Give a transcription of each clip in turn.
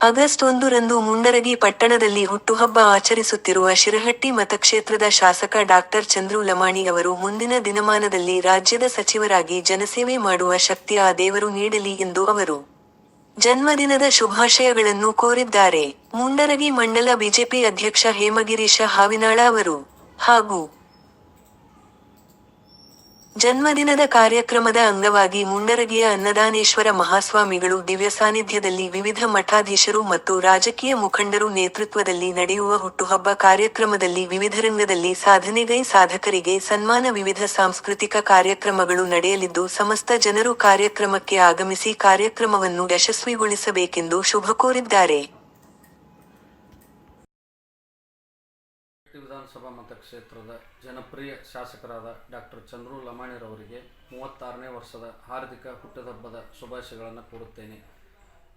August ಒಂದರಂದು ಮುಂಡರಗಿ ಪಟ್ಟಣದಲ್ಲಿ ಹುಟ್ಟುಹಬ್ಬ ಆಚರಿಸುತ್ತಿರುವ ಶಿರಹಟ್ಟಿ ಮತಕ್ಷೇತ್ರದ ಶಾಸಕ ಡಾಕ್ಟರ್ ಚಂದ್ರು ಲಮಾಣಿ ಅವರು ಮುಂದಿನ ದಿನಮಾನದಲ್ಲಿ ರಾಜ್ಯದ ಸಚಿವರಾಗಿ ಜನಸೇವೆ ಮಾಡುವ ಶಕ್ತಿ ಆ ದೇವರು ನೀಡಲಿ ಎಂದು ಅವರು ಜನ್ಮದಿನದ ಶುಭಾಶಯಗಳನ್ನು ಕೋರಿದ್ದಾರೆ. ಮುಂಡರಗಿ ಮಂಡಲ ಬಿಜೆಪಿ ಅಧ್ಯಕ್ಷ ಹೇಮಗಿರೀಶ ಹಾವಿನಾಳ ಅವರು ಹಾಗೂ ಜನ್ಮದಿನದ ಕಾರ್ಯಕ್ರಮದ ಅಂಗವಾಗಿ ಮುಂಡರಗಿಯ ಅನ್ನದಾನೇಶ್ವರ ಮಹಾಸ್ವಾಮಿಗಳು ದಿವ್ಯ ಸಾನ್ನಿಧ್ಯದಲ್ಲಿ ವಿವಿಧ ಮಠಾಧೀಶರು ಮತ್ತು ರಾಜಕೀಯ ಮುಖಂಡರು ನೇತೃತ್ವದಲ್ಲಿ ನಡೆಯುವ ಹುಟ್ಟುಹಬ್ಬ ಕಾರ್ಯಕ್ರಮದಲ್ಲಿ ವಿವಿಧ ರಂಗದಲ್ಲಿ ಸಾಧನೆಗೈ ಸಾಧಕರಿಗೆ ಸನ್ಮಾನ ವಿವಿಧ ಸಾಂಸ್ಕೃತಿಕ ಕಾರ್ಯಕ್ರಮಗಳು ನಡೆಯಲಿದ್ದು, ಸಮಸ್ತ ಜನರು ಕಾರ್ಯಕ್ರಮಕ್ಕೆ ಆಗಮಿಸಿ ಕಾರ್ಯಕ್ರಮವನ್ನು ಯಶಸ್ವಿಗೊಳಿಸಬೇಕೆಂದು ಶುಭ ಕೋರಿದ್ದಾರೆ. ವಿಧಾನಸಭಾ ಮತಕ್ಷೇತ್ರದ ಜನಪ್ರಿಯ ಶಾಸಕರಾದ ಡಾಕ್ಟರ್ ಚಂದ್ರು ಲಮಾಣಿರವರಿಗೆ ಮೂವತ್ತಾರನೇ ವರ್ಷದ ಹಾರ್ದಿಕ ಹುಟ್ಟದಬ್ಬದ ಶುಭಾಶಯಗಳನ್ನು ಕೋರುತ್ತೇನೆ.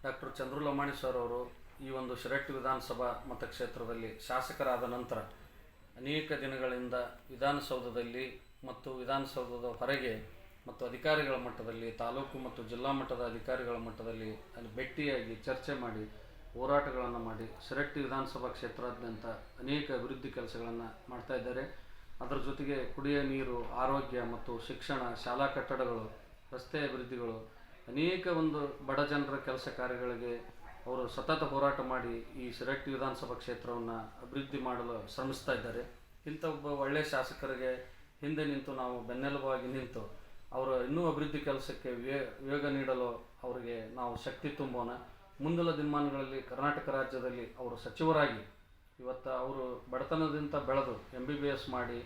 ಡಾಕ್ಟರ್ ಚಂದ್ರು ಲಮಾಣಿ ಸರ್ ಅವರು ಈ ಒಂದು ಶಿರಟ್ಟಿ ವಿಧಾನಸಭಾ ಮತಕ್ಷೇತ್ರದಲ್ಲಿ ಶಾಸಕರಾದ ನಂತರ ಅನೇಕ ದಿನಗಳಿಂದ ವಿಧಾನಸೌಧದಲ್ಲಿ ಮತ್ತು ವಿಧಾನಸೌಧದ ಹೊರಗೆ ಮತ್ತು ಅಧಿಕಾರಿಗಳ ಮಟ್ಟದಲ್ಲಿ, ತಾಲೂಕು ಮತ್ತು ಜಿಲ್ಲಾ ಮಟ್ಟದ ಅಧಿಕಾರಿಗಳ ಮಟ್ಟದಲ್ಲಿ ಅಲ್ಲಿ ಭೇಟಿಯಾಗಿ ಚರ್ಚೆ ಮಾಡಿ ಹೋರಾಟಗಳನ್ನು ಮಾಡಿ ಸಿರಟ್ಟಿ ವಿಧಾನಸಭಾ ಕ್ಷೇತ್ರಾದ್ಯಂತ ಅನೇಕ ಅಭಿವೃದ್ಧಿ ಕೆಲಸಗಳನ್ನು ಮಾಡ್ತಾ ಇದ್ದಾರೆ. ಅದರ ಜೊತೆಗೆ ಕುಡಿಯ ನೀರು, ಆರೋಗ್ಯ ಮತ್ತು ಶಿಕ್ಷಣ, ಶಾಲಾ ಕಟ್ಟಡಗಳು, ರಸ್ತೆ ಅಭಿವೃದ್ಧಿಗಳು, ಅನೇಕ ಒಂದು ಬಡ ಜನರ ಕೆಲಸ ಕಾರ್ಯಗಳಿಗೆ ಅವರು ಸತತ ಹೋರಾಟ ಮಾಡಿ ಈ ಸಿರಟ್ಟಿ ವಿಧಾನಸಭಾ ಕ್ಷೇತ್ರವನ್ನು ಅಭಿವೃದ್ಧಿ ಮಾಡಲು ಶ್ರಮಿಸ್ತಾ ಇದ್ದಾರೆ. ಇಂಥ ಒಬ್ಬ ಒಳ್ಳೆಯ ಶಾಸಕರಿಗೆ ಹಿಂದೆ ನಿಂತು ನಾವು ಬೆನ್ನೆಲುಬಾಗಿ ನಿಂತು ಅವರು ಇನ್ನೂ ಅಭಿವೃದ್ಧಿ ಕೆಲಸಕ್ಕೆ ವೇಗ ನೀಡಲು ಅವರಿಗೆ ನಾವು ಶಕ್ತಿ ತುಂಬೋಣ. ಮುಂದಿನ ದಿನಮಾನಗಳಲ್ಲಿ ಕರ್ನಾಟಕ ರಾಜ್ಯದಲ್ಲಿ ಅವರು ಸಚಿವರಾಗಿ ಇವತ್ತು ಅವರು ಬಡತನದಿಂದ ಬೆಳೆದು ಎಂ ಬಿ ಬಿ ಎಸ್ ಮಾಡಿ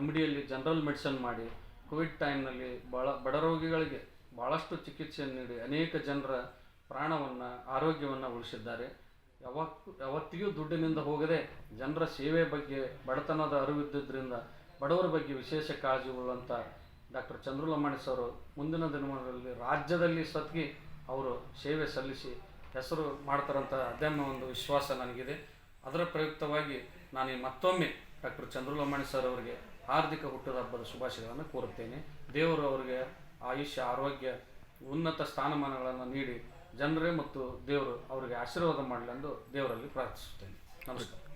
ಎಂ ಡಿಯಲ್ಲಿ ಜನರಲ್ ಮೆಡಿಸನ್ ಮಾಡಿ ಕೋವಿಡ್ ಟೈಮ್ನಲ್ಲಿ ಭಾಳ ಬಡ ರೋಗಿಗಳಿಗೆ ಭಾಳಷ್ಟು ಚಿಕಿತ್ಸೆಯನ್ನು ನೀಡಿ ಅನೇಕ ಜನರ ಪ್ರಾಣವನ್ನು, ಆರೋಗ್ಯವನ್ನು ಉಳಿಸಿದ್ದಾರೆ. ಯಾವತ್ತೂ ಯಾವತ್ತಿಗೂ ದುಡ್ಡಿನಿಂದ ಹೋಗದೆ ಜನರ ಸೇವೆ ಬಗ್ಗೆ, ಬಡತನದ ಅರಿವಿದ್ದರಿಂದ ಬಡವರ ಬಗ್ಗೆ ವಿಶೇಷ ಕಾಳಜಿ ಉಳ್ಳುವಂಥ ಡಾಕ್ಟರ್ ಚಂದ್ರಲಮಾಣಿ ಅವರು ಮುಂದಿನ ದಿನಮಾನಗಳಲ್ಲಿ ರಾಜ್ಯದಲ್ಲಿ ಸತ್ಗಿ ಅವರು ಸೇವೆ ಸಲ್ಲಿಸಿ ಹೆಸರು ಮಾಡ್ತಾರಂತ ಅದನ್ನು ಒಂದು ವಿಶ್ವಾಸ ನನಗಿದೆ. ಅದರ ಪ್ರಯುಕ್ತವಾಗಿ ನಾನು ಮತ್ತೊಮ್ಮೆ ಡಾಕ್ಟರ್ ಚಂದ್ರಲೋಮಣಿ ಸರ್ ಅವರಿಗೆ ಹಾರ್ದಿಕ ಹುಟ್ಟದ ಹಬ್ಬದ ಶುಭಾಶಯಗಳನ್ನು ಕೋರುತ್ತೇನೆ. ದೇವರು ಅವರಿಗೆ ಆಯುಷ್ಯ, ಆರೋಗ್ಯ, ಉನ್ನತ ಸ್ಥಾನಮಾನಗಳನ್ನು ನೀಡಿ ಜನರೇ ಮತ್ತು ದೇವರು ಅವರಿಗೆ ಆಶೀರ್ವಾದ ಮಾಡಲೆಂದು ದೇವರಲ್ಲಿ ಪ್ರಾರ್ಥಿಸುತ್ತೇನೆ. ನಮಸ್ಕಾರ.